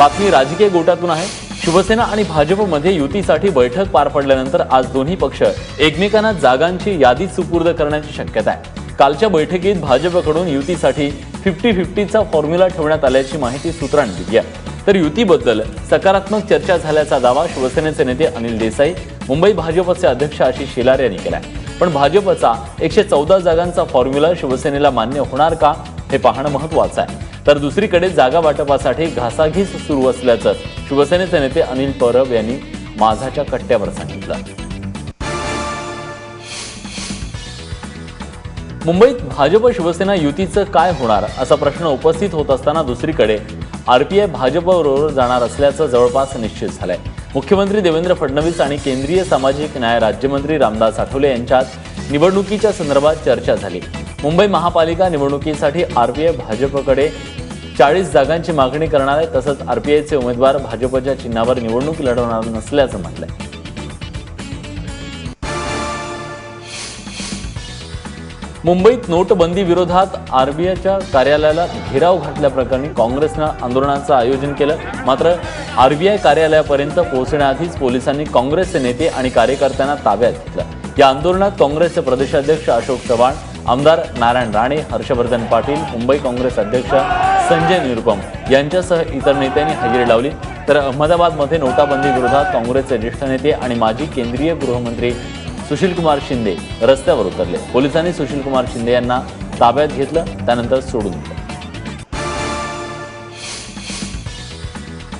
बातमी राजकीय गोटातून आहे. शिवसेना आणि भाजपमध्ये युतीसाठी बैठक पार पडल्यानंतर आज दोन्ही पक्ष एकमेकांना जागांची यादी सुपूर्द करण्याची शक्यता आहे. कालच्या बैठकीत भाजपकडून युतीसाठी फिफ्टी फिफ्टीचा फॉर्म्युला ठेवण्यात आल्याची माहिती सूत्रांनी दिली आहे. तर युतीबद्दल सकारात्मक चर्चा झाल्याचा दावा शिवसेनेचे नेते अनिल देसाई मुंबई भाजपचे अध्यक्ष आशिष शेलार यांनी केलाय. पण भाजपचा एकशे चौदा जागांचा फॉर्म्युला शिवसेनेला मान्य होणार का हे पाहणं महत्वाचं आहे. तर दुसरीकडे जागा वाटपासाठी घासाघीस सुरू असल्याचं शिवसेनेचे नेते अनिल परब यांनी माझाच्या कट्ट्यावर सांगितलं. मुंबईत भाजप शिवसेना युतीचं काय होणार असा प्रश्न उपस्थित होत असताना दुसरीकडे आरपीआय भाजपबरोबर जाणार असल्याचं जवळपास निश्चित झालंय. मुख्यमंत्री देवेंद्र फडणवीस आणि केंद्रीय सामाजिक न्याय राज्यमंत्री रामदास आठवले यांच्यात निवडणुकीच्या संदर्भात चर्चा झाली. मुंबई महापालिका निवडणुकीसाठी आरपीआय भाजपकडे चाळीस जागांची मागणी करणार आहे तसंच आरपीआयचे उमेदवार भाजपच्या चिन्हावर निवडणूक लढवणार नसल्याचं म्हटलंय मुंबईत नोटबंदी विरोधात आरबीआयच्या कार्यालयाला घेराव घातल्याप्रकरणी काँग्रेसनं आंदोलनाचं आयोजन केलं. मात्र आरबीआय कार्यालयापर्यंत पोहोचण्याआधीच पोलिसांनी काँग्रेसचे नेते आणि कार्यकर्त्यांना ताब्यात घेतलं. या आंदोलनात काँग्रेसचे प्रदेशाध्यक्ष अशोक चव्हाण आमदार नारायण राणे हर्षवर्धन पाटील मुंबई काँग्रेस अध्यक्ष संजय निरुपम यांच्यासह इतर नेत्यांनी हजेरी लावली. तर अहमदाबादमध्ये नोटाबंदी विरोधात काँग्रेसचे ज्येष्ठ नेते आणि माजी केंद्रीय गृहमंत्री सुशीलकुमार शिंदे रस्त्यावर उतरले. पोलिसांनी सुशीलकुमार शिंदे यांना ताब्यात घेतलं त्यानंतर सोडून दिलं.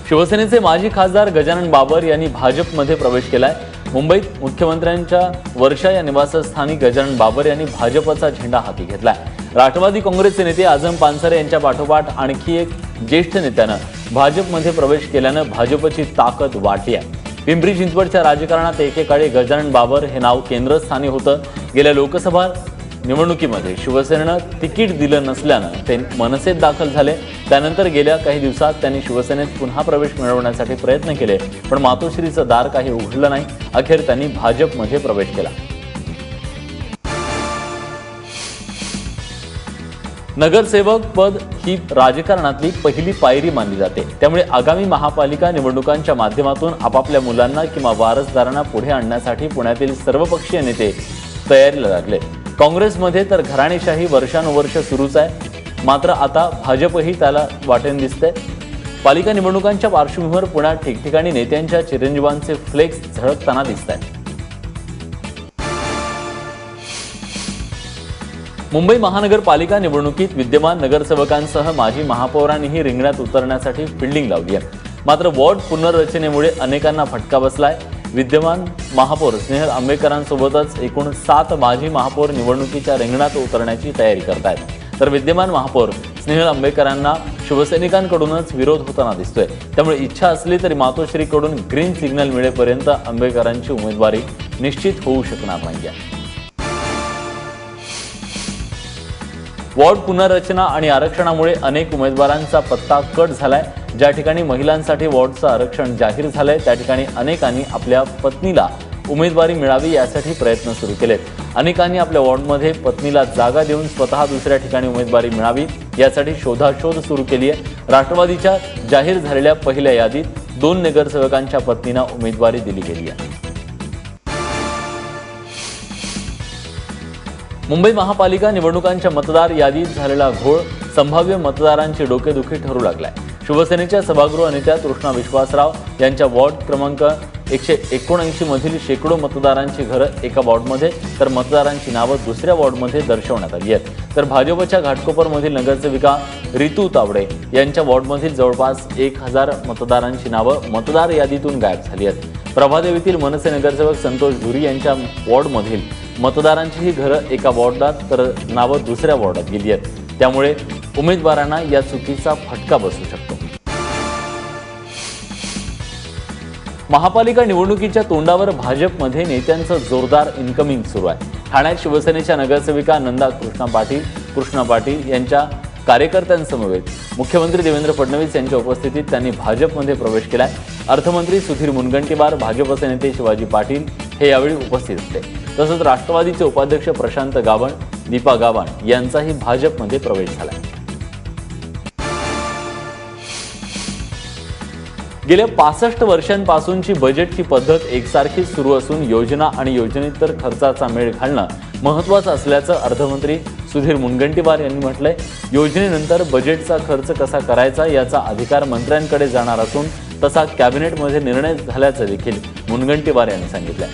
शिवसेनेचे माजी खासदार गजानन बाबर यांनी भाजपमध्ये प्रवेश केलाय. मुंबईत मुख्यमंत्र्यांच्या वर्षा या निवासस्थानी गजानन बाबर यांनी भाजपचा झेंडा हाती घेतलाय. राष्ट्रवादी काँग्रेसचे नेते आझम पानसरे यांच्या पाठोपाठ आणखी एक ज्येष्ठ नेत्यानं भाजपमध्ये प्रवेश केल्यानं भाजपची ताकद वाढली आहे. पिंपरी चिंचवडच्या राजकारणात एकेकाळी गजानन बाबर हे नाव केंद्रस्थानी होतं. गेल्या लोकसभा निवडणुकीमध्ये शिवसेनेनं तिकीट दिलं नसल्यानं ते मनसेत दाखल झाले. त्यानंतर गेल्या काही दिवसात त्यांनी शिवसेनेत पुन्हा प्रवेश मिळवण्यासाठी प्रयत्न केले पण मातोश्रीचं दार काही उघडलं नाही. अखेर त्यांनी भाजपमध्ये प्रवेश केला. नगरसेवक पद ही राजकारणातली पहिली पायरी मानली जाते. त्यामुळे आगामी महापालिका निवडणुकांच्या माध्यमातून आपापल्या मुलांना किंवा वारसदारांना पुढे आणण्यासाठी पुण्यातील सर्वपक्षीय नेते तयारीला लागले. काँग्रेसमध्ये तर घराणेशाही वर्षानुवर्ष सुरूच आहे. मात्र आता भाजपही त्याला वाटेन दिसते पालिका निवडणुकांच्या पार्श्वभूमीवर पुण्यात ठिकठिकाणी नेत्यांच्या चिरंजीवांचे फ्लेक्स झळकताना दिसत आहेत मुंबई महानगरपालिका निवडणुकीत विद्यमान नगरसेवकांसह माजी महापौरांनीही रिंगणात उतरण्यासाठी फिल्डिंग लावली आहे. मात्र वॉर्ड पुनर्रचनेमुळे अनेकांना फटका बसलाय. विद्यमान महापौर स्नेहल आंबेकरांसोबतच एकूण सात माजी महापौर निवडणुकीच्या रिंगणात उतरण्याची तयारी करत आहेत तर विद्यमान महापौर स्नेहल आंबेकरांना शिवसैनिकांकडूनच विरोध होताना दिसतोय. त्यामुळे इच्छा असली तरी मातोश्रीकडून ग्रीन सिग्नल मिळेपर्यंत आंबेकरांची उमेदवारी निश्चित होऊ शकणार नाही वॉर्ड पुनर्रचना आणि आरक्षणामुळे अनेक उमेदवारांचा पत्ता कट झालाय. ज्या ठिकाणी महिलांसाठी वॉर्डचं आरक्षण जाहीर झालंय त्या ठिकाणी अनेकांनी आपल्या पत्नीला उमेदवारी मिळावी यासाठी प्रयत्न सुरू केलेत. अनेकांनी आपल्या वॉर्डमध्ये पत्नीला जागा देऊन स्वतः दुसऱ्या ठिकाणी उमेदवारी मिळावी यासाठी शोधाशोध सुरू केली आहे राष्ट्रवादीच्या जाहीर झालेल्या पहिल्या यादीत दोन नगरसेवकांच्या पत्नींना उमेदवारी दिली गेली आहे मुंबई महापालिका निवडणुकांच्या मतदार यादीत झालेला घोळ संभाव्य मतदारांची डोकेदुखी ठरू लागलाय. शिवसेनेच्या सभागृह नेत्या तृष्णा विश्वासराव यांच्या वॉर्ड क्रमांक एकशे एकोणऐंशी मधील शेकडो मतदारांची घरं एका वॉर्डमध्ये तर मतदारांची नावं दुसऱ्या वॉर्डमध्ये दर्शवण्यात आली आहेत. तर भाजपच्या घाटकोपरमधील नगरसेविका रितू तावडे यांच्या वॉर्डमधील जवळपास एक हजार मतदारांची नावं मतदार यादीतून गायब झाली आहेत. प्रभादेवीतील मनसे नगरसेवक संतोष धुरी यांच्या वॉर्डमधील मतदारांची ही घरं एका वॉर्डात तर नावं दुसऱ्या वॉर्डात गेली आहेत. त्यामुळे उमेदवारांना या चुकीचा फटका बसू शकतो. महापालिका निवडणुकीच्या तोंडावर भाजपमध्ये नेत्यांचं जोरदार इन्कमिंग सुरू आहे. ठाण्यात शिवसेनेच्या नगरसेविका नंदा कृष्णा पाटील कृष्णा पाटील यांच्या कार्यकर्त्यांसमवेत मुख्यमंत्री देवेंद्र फडणवीस यांच्या उपस्थितीत त्यांनी भाजपमध्ये प्रवेश केलाय. अर्थमंत्री सुधीर मुनगंटीवार भाजपचे नेते शिवाजी पाटील हे यावेळी उपस्थित होते. तसंच राष्ट्रवादीचे उपाध्यक्ष प्रशांत गावण दीपा गावण यांचाही भाजपमध्ये प्रवेश झालाय. गेल्या पासष्ट वर्षांपासूनची बजेटची पद्धत एकसारखी सुरू असून योजना आणि योजनेतर खर्चाचा मेळ घालणं महत्त्वाचं असल्याचं अर्थमंत्री सुधीर मुनगंटीवार यांनी म्हटलंय. योजनेनंतर बजेटचा खर्च कसा करायचा याचा अधिकार मंत्र्यांकडे जाणार असून तसा कॅबिनेटमध्ये निर्णय झाल्याचं देखील मुनगंटीवार यांनी सांगितलंय.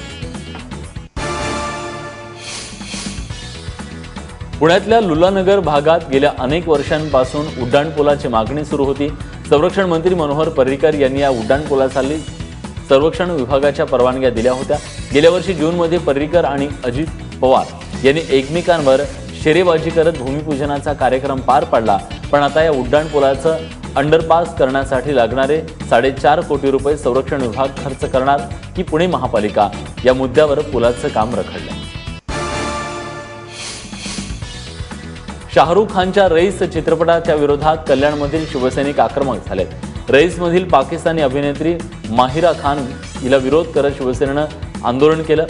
पुण्यातल्या लुलानगर भागात गेल्या अनेक वर्षांपासून उड्डाणपुलाची मागणी सुरू होती. संरक्षण मंत्री मनोहर पर्रिकर यांनी या उड्डाणपुलासाठी संरक्षण विभागाच्या परवानग्या दिल्या होत्या. गेल्या वर्षी जूनमध्ये पर्रिकर आणि अजित पवार यांनी एकमेकांवर शेरेबाजी करत भूमिपूजनाचा कार्यक्रम पार पाडला. पण आता या उड्डाणपुलाचं अंडरपास करण्यासाठी लागणारे साडेचार कोटी रुपये संरक्षण विभाग खर्च करणार की पुणे महापालिका या मुद्द्यावर पुलाचं काम रखडलं. शाहरुख खानच्या रईस चित्रपटाच्या विरोधात कल्याणमधील शिवसैनिक आक्रमक झालेत. रईसमधील पाकिस्तानी अभिनेत्री माहिरा खान हिला विरोध करत शिवसेनेनं आंदोलन केलं.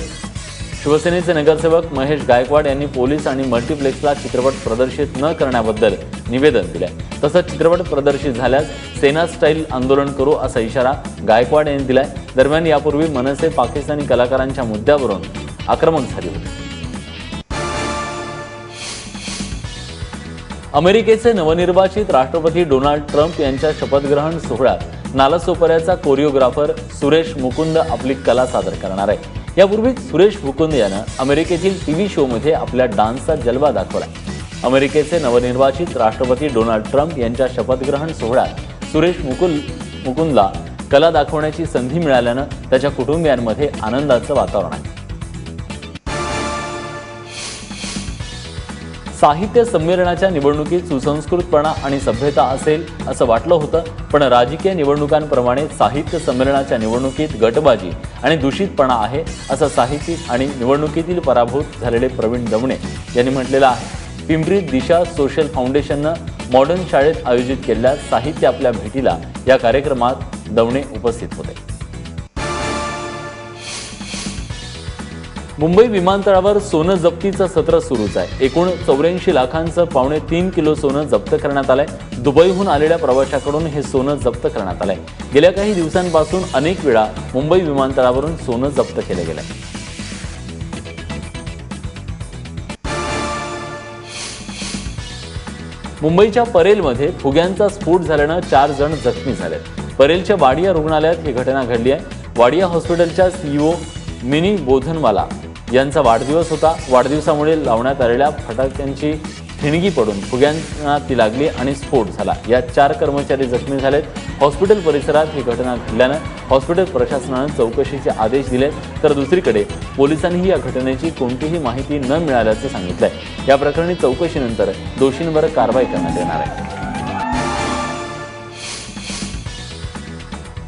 शिवसेनेचे नगरसेवक महेश गायकवाड यांनी पोलीस आणि मल्टिप्लेक्सला चित्रपट प्रदर्शित न करण्याबद्दल निवेदन दिलंय. तसंच चित्रपट प्रदर्शित झाल्यास सेना स्टाईल आंदोलन करू असा इशारा गायकवाड यांनी दिलाय. दरम्यान यापूर्वी मनसे पाकिस्तानी कलाकारांच्या मुद्द्यावरून आक्रमक झाली होती. अमेरिकेचे नवनिर्वाचित राष्ट्रपती डोनाल्ड ट्रम्प यांच्या शपथग्रहण सोहळ्यात नालासोपऱ्याचा कोरिओग्राफर सुरेश मुकुंद आपली कला सादर करणार आहे. यापूर्वी सुरेश मुकुंद यानं अमेरिकेतील टीव्ही शोमध्ये आपल्या डान्सचा जलवा दाखवला. अमेरिकेचे नवनिर्वाचित राष्ट्रपती डोनाल्ड ट्रम्प यांच्या शपथग्रहण सोहळ्यात सुरेश मुकुल मुकुंदला कला दाखवण्याची संधी मिळाल्यानं त्याच्या कुटुंबियांमध्ये आनंदाचं वातावरण आहे. साहित्य संमेलनाच्या निवडणुकीत सुसंस्कृतपणा आणि सभ्यता असेल असं वाटलं होतं पण राजकीय निवडणुकांप्रमाणे साहित्य संमेलनाच्या निवडणुकीत गटबाजी आणि दूषितपणा आहे असं साहित्यिक आणि निवडणुकीतील पराभूत झालेले प्रवीण दमणे यांनी म्हटलेलं आहे. पिंपरीत दिशा सोशल फाउंडेशननं मॉडर्न शाळेत आयोजित केलेल्या साहित्य आपल्या भेटीला या कार्यक्रमात दवणे उपस्थित होते. मुंबई विमानतळावर सोनं जप्तीचं सत्र सुरूच आहे. एकूण चौऱ्याऐंशी लाखांचं पावणे तीन किलो सोनं जप्त करण्यात आलंय. दुबईहून आलेल्या प्रवाशाकडून हे सोनं जप्त करण्यात आलंय. गेल्या काही दिवसांपासून अनेक वेळा मुंबई विमानतळावरून सोनं जप्त केलं गेलंय. मुंबईच्या परेलमध्ये फुग्यांचा स्फोट झाल्यानं चार जण जखमी झालेत. परेलच्या वाडिया रुग्णालयात ही घटना घडली आहे. वाडिया हॉस्पिटलच्या सीईओ मिनी बोधनवाला यांचा वाढदिवस होता. वाढदिवसामुळे लावण्यात आलेल्या फटाक्यांची ठिणगी पडून फुग्यांना ती लागली आणि स्फोट झाला. या चार कर्मचारी जखमी झालेत. हॉस्पिटल परिसरात ही घटना घडल्यानं हॉस्पिटल प्रशासनानं चौकशीचे आदेश दिले तर दुसरीकडे पोलिसांनीही या घटनेची कोणतीही माहिती न मिळाल्याचं सांगितलंय. या प्रकरणी चौकशीनंतर दोषींवर कारवाई करण्यात येणार आहे.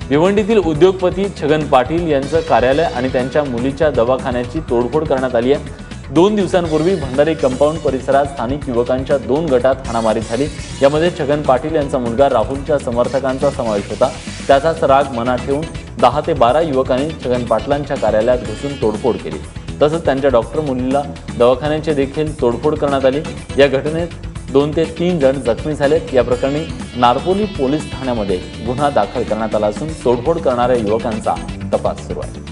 भिवंडीतील उद्योगपती छगन पाटील यांचं कार्यालय आणि त्यांच्या मुलीच्या दवाखान्याची तोडफोड करण्यात आली आहे. दोन दिवसांपूर्वी भंडारी कंपाऊंड परिसरात स्थानिक युवकांच्या दोन गटात हाणामारी झाली. यामध्ये छगन पाटील यांचा मुलगा राहुलच्या समर्थकांचा समावेश होता. त्याचाच राग मनात ठेवून दहा ते बारा युवकांनी छगन पाटलांच्या कार्यालयात घुसून तोडफोड केली. तसंच त्यांच्या डॉक्टर मुलीला दवाखान्याचे देखील तोडफोड करण्यात आली. या घटनेत दोन ते तीन जण जखमी झालेत. या प्रकरणी नारपोली पोलीस ठाण्यामध्ये गुन्हा दाखल करण्यात आला असून तोडफोड करणाऱ्या युवकांचा तपास सुरू आहे.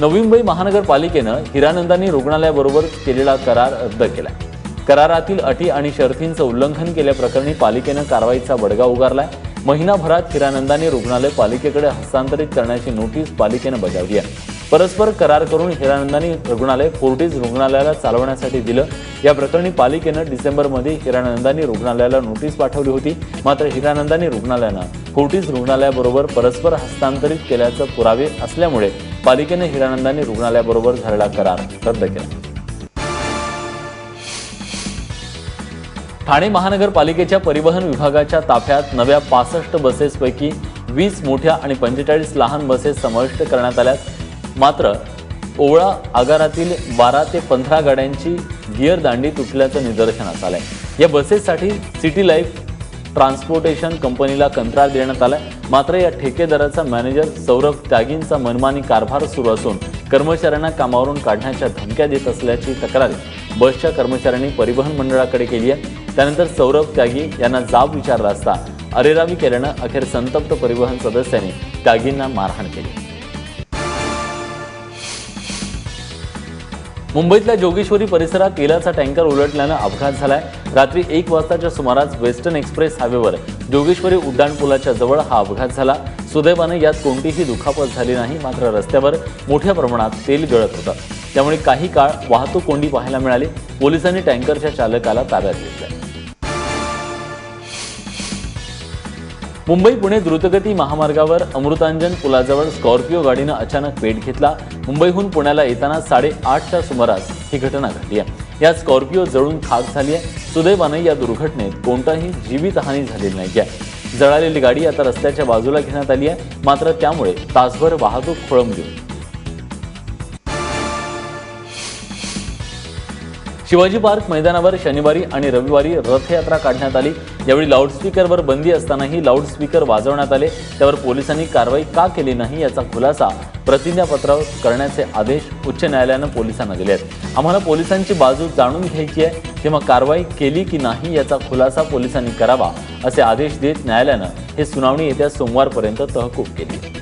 नवी मुंबई महानगरपालिकेनं हिरानंदानी रुग्णालयाबरोबर केलेला करार रद्द केला. करारातील अटी आणि शर्तींचं उल्लंघन केल्याप्रकरणी पालिकेनं कारवाईचा बडगा उगारलाय. महिनाभरात हिरानंदानी रुग्णालय पालिकेकडे हस्तांतरित करण्याची नोटीस पालिकेनं बजावली आहे. परस्पर करार करून हिरानंदानी रुग्णालय फोर्टीज रुग्णालयाला चालवण्यासाठी दिलं. या प्रकरणी पालिकेनं डिसेंबरमध्ये हिरानंदानी रुग्णालयाला नोटीस पाठवली होती. मात्र हिरानंदानी रुग्णालयानं फोर्टीज रुग्णालयाबरोबर परस्पर हस्तांतरित केल्याचं पुरावे असल्यामुळे पालिकेनं हिरानंदानी रुग्णालयाबरोबर झालेला करार रद्द केला. ठाणे महानगरपालिकेच्या परिवहन विभागाच्या ताफ्यात नव्या पासष्ट बसेसपैकी वीस मोठ्या आणि पंचेचाळीस लहान बसेस समाविष्ट करण्यात आल्यात. मात्र ओवळा आगारातील बारा ते पंधरा गाड्यांची गिअर दांडी तुटल्याचं निदर्शनास आलंय. या बसेससाठी सिटी लाईफ ट्रान्सपोर्टेशन कंपनीला कंत्राट देण्यात आलाय. मात्र या ठेकेदाराचा मॅनेजर सौरभ त्यागींचा मनमानी कारभार सुरू असून कर्मचाऱ्यांना कामावरून काढण्याच्या धमक्या देत असल्याची तक्रार बसच्या कर्मचाऱ्यांनी परिवहन मंडळाकडे केली आहे. त्यानंतर सौरभ त्यागी यांना जाब विचारला असता अरेरावी केल्यानं अखेर संतप्त परिवहन सदस्यांनी त्यागींना मारहाण केली. मुंबईतल्या जोगेश्वरी परिसरात तेलाचा टँकर उलटल्यानं अपघात झालाय. रात्री एक वाजताच्या सुमारास वेस्टर्न एक्सप्रेस हायवेवर जोगेश्वरी उड्डाणपुलाच्या जवळ हा अपघात झाला. सुदैवानं यात कोणतीही दुखापत झाली नाही मात्र रस्त्यावर मोठ्या प्रमाणात तेल गळत होतं. त्यामुळे काही काळ वाहतूक कोंडी पाहायला मिळाली. पोलिसांनी टँकरच्या चालकाला ताब्यात घेतलं मुंबई पुणे द्रुतगती महामार्गावर अमृतांजन पुलाजवळ स्कॉर्पिओ गाडीनं अचानक पेट घेतला. मुंबईहून पुण्याला येताना साडेआठच्या सुमारास ही घटना घडली आहे. या स्कॉर्पिओ जळून खाक झाली आहे. सुदैवानं या दुर्घटनेत कोणताही जीवितहानी झालेली नाही आहे. जळालेली गाडी आता रस्त्याच्या बाजूला घेण्यात आली आहे. मात्र त्यामुळे तासभर वाहतूक खोळंबली. शिवाजी पार्क मैदानावर शनिवारी आणि रविवारी रथयात्रा काढण्यात आली. यावेळी लाऊडस्पीकरवर बंदी असतानाही लाऊडस्पीकर वाजवण्यात आले. त्यावर पोलिसांनी कारवाई का केली नाही याचा खुलासा प्रतिज्ञापत्रावर करण्याचे आदेश उच्च न्यायालयानं पोलिसांना दिले आहेत. आम्हाला पोलिसांची बाजू जाणून घ्यायची आहे. तेव्हा कारवाई केली की नाही याचा खुलासा पोलिसांनी करावा असे आदेश देत न्यायालयानं हे सुनावणी येत्या सोमवारपर्यंत तहकूब केली.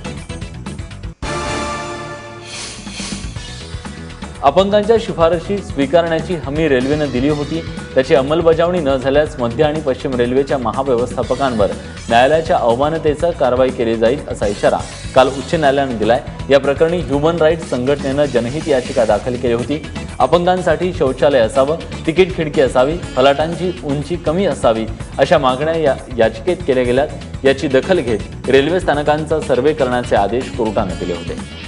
अपंगांच्या शिफारशी स्वीकारण्याची हमी रेल्वेनं दिली होती. त्याची अंमलबजावणी न झाल्यास मध्य आणि पश्चिम रेल्वेच्या महाव्यवस्थापकांवर न्यायालयाच्या अवमानतेचा कारवाई केली जाईल असा इशारा काल उच्च न्यायालयानं दिलाय. या प्रकरणी ह्युमन राईट्स संघटनेनं जनहित याचिका दाखल केली होती. अपंगांसाठी शौचालय असावं तिकीट खिडकी असावी फलाटांची उंची कमी असावी अशा मागण्या या याचिकेत केल्या गेल्यात. याची दखल घेत रेल्वे स्थानकांचा सर्वे करण्याचे आदेश कोर्टानं दिले होते.